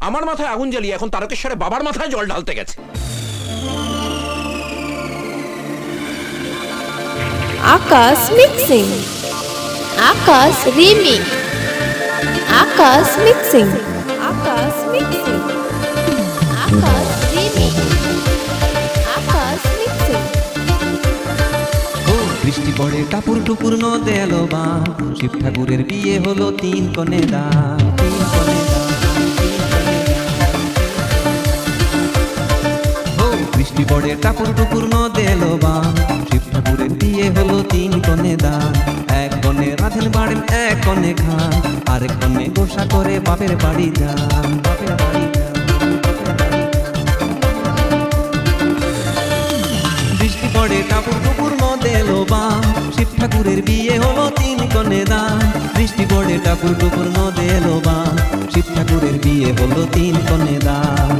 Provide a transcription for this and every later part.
আমার মাথায় আগুন জ্বালিয়ে এখন তারকেশ্বরে বাবার মাথায় জল ঢালতে গেছে। আকাশ মিক্সিং আকাশ রিমিং আকাশ মিক্সিং আকাশ মিক্সিং আকাশ রিমিং আকাশ মিক্সিং বৃষ্টি পড়ে টাপুর টুপুর নদে এলো বা শিব ঠাকুরের বিয়ে হলো তিন কনে দান পড়ে টাপুর টুকুর নদে এলো বা। শিব ঠাকুরের বিয়ে হলো তিন কনে দান। এক কনে রাধেন বাড়েন এক কনে খান। আরেক কনে গোসা করে বাপের বাড়ি যান। বাপের বাড়ি। বৃষ্টি পড়ে টাপুর টুপুর নদে বা। শিব ঠাকুরের বিয়ে হলো তিন কনে দান। বৃষ্টি পড়ে টাপুর টুপুর নদে বা। শিব ঠাকুরের বিয়ে হলো তিন কনে দান।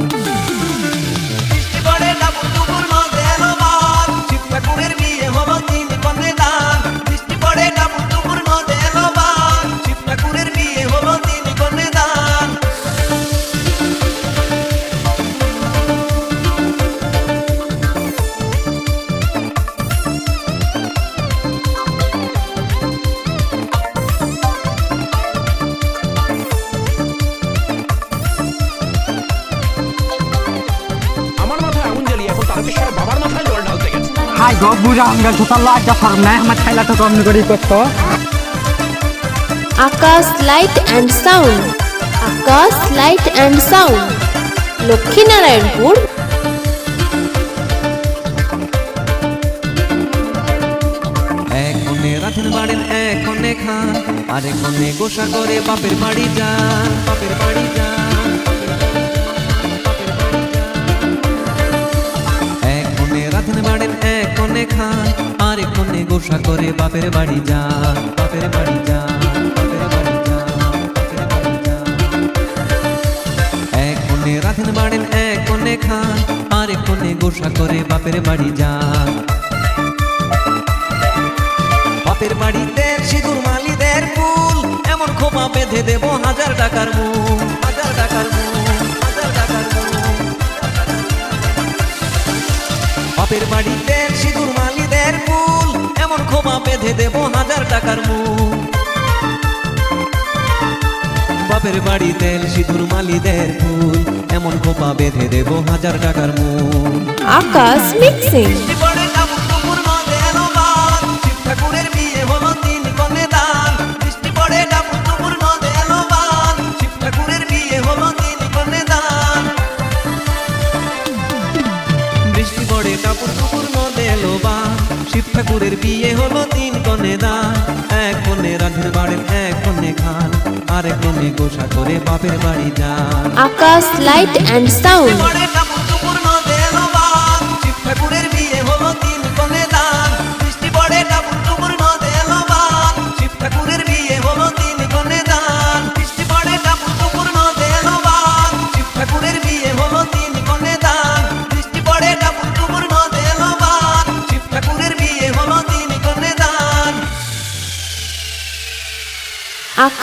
জ্বালিয়ে এখন তারকেশ্বরে বাবার মাথায় জল ঢালতে গেছে হাই গো বুড়া আঙ্গাল তো তার লজ্জা সরম নাই আমার ঠাইলাটা কম করে করতো। Akash light and sound Akash light and sound Lakshminarayanpur. এক কোণে রাধেন বাড়েন এক কোণে খান কোণে গোসা করে বাপের বাড়ি যান বাপের বাড়ি যান। করে বাপের বাড়ি যান বাপের বাড়ি যান এক বাড়েন এক কোণে খান কোণে গোসা করে বাপের বাড়ি যান বাপের বাড়িতে সিঁদুর মালিদের ফুল, এমন খোপা বেঁধে দেব হাজার টাকার হাজার টাকার হাজার টাকার বাপের বাড়িতে দেব হাজার টাকার মুখ। বাপের বাড়ি তেল সিঁদুর মালিদের ফুল এমন খোপা বেঁধে দেব হাজার টাকার মুখ। আকাশ মিক্সিং। ঠাকুরের বিয়ে হলো তিন কনে দা এক কনে রাধের বাড়ির এক কনে খান। আরেক কনে গোসা করে বাপের বাড়ি যান। Akash light and sound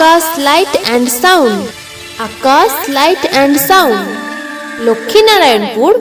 Akash light and sound Akash light and sound Lakshminarayanpur